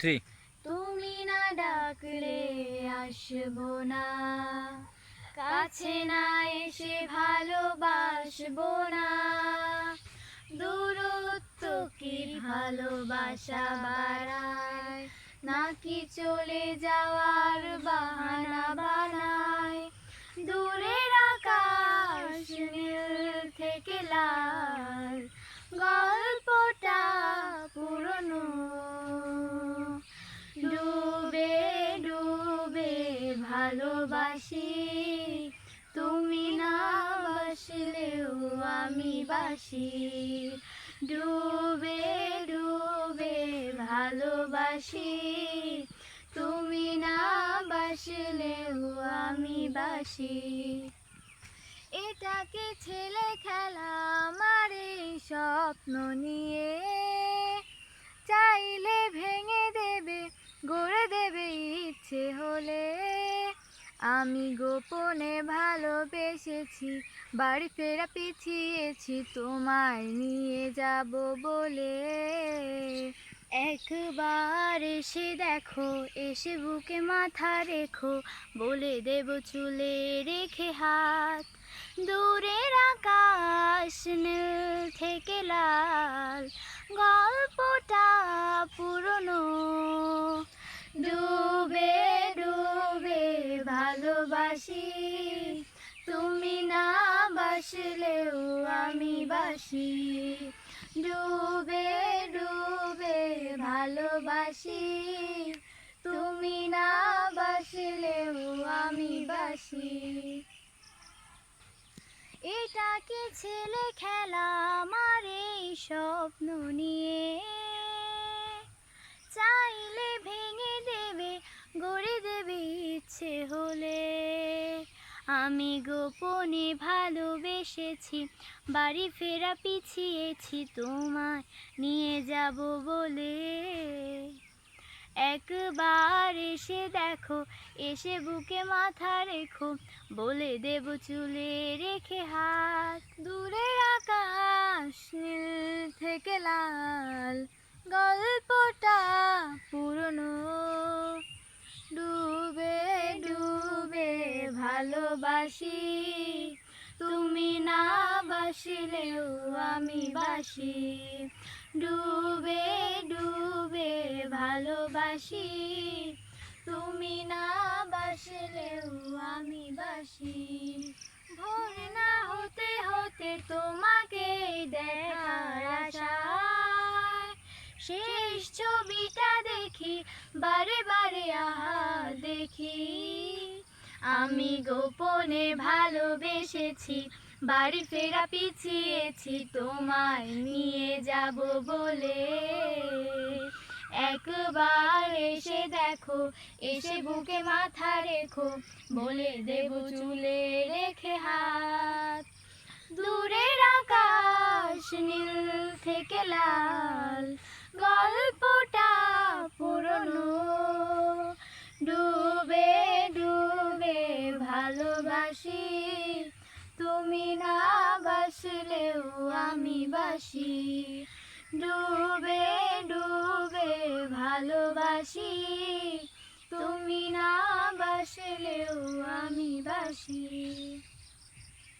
Three তুমি না ডাকলে আসব না কাছে না এসে ভালোবাসবো না দূরত্ব কি ভালোবাসা বাড়ায়? নাকি চলে যাওয়ার বাহানা বানায়? দূরের ভালোবাসি। তুমি না বাসলেও আমি বাসি। ডুবে ডুবে ভালোবাসি। তুমি না বাসলেও আমি বাসি। এটাকে ছেলে খেলা আমার এই স্বপ্ন নিয়ে। আমি গোপনে ভালোবেসেছি, বাড়ি ফেরা পিছিয়েছি, তোমায় নিয়ে যাব বলে। একবার এসে দেখো, এসে বুকে মাথা রেখো, বলে দেব চুলে রেখে হাত। দূরের আকাশ থেকে লাল, গল্পটা পুরনো। ডুবে ভালোবাসি। তুমি না বাসলেও আমি বাসি। ডুবে ডুবে ভালোবাসি। তুমি না বাসলেও আমি বাসি। এটা কি ছেলে খেলা আমার এই স্বপ্ন নিয়ে? চাইলে ভেঙে দেবে, গড়ে দেবে ইচ্ছে হলে আমি গোপনে ভালোবেসেছি, বাড়ি ফেরা পিছিয়েছি তোমায়, নিয়ে যাব বলে। একবার এসে দেখো, এসে বুকে মাথা রেখো, বলে দেব চুলে রেখে হাত। দূরের আকাশ নীল থেকে লাল, গল্পটা পুরনো ভালোবাসি, তুমি না বাসিলেও আমি বাসি। ডুবে ডুবে ভালোবাসি, তুমি না বাসলেও আমি বাসি। ভোর না হতে হতে তোমাকে শেষ ছবিটা দেখি, বারে বারে আহা দেখি। আমি গোপনে ভালোবেসেছি, বাড়ি ফেরা পিছিয়েছি, তোমায় নিয়ে যাব বলে। একবার এসে দেখো, এসে বুকে মাথা রেখো, বলে দেব চুলে রেখে হাত। দূরের আকাশ নীল থেকে লাল, গল্পটা ভালোবাসি তুমি না বাসলেও আমি বাসি। ডুবে ডুবে ভালোবাসি। তুমি না বাসলেও আমি বাসি।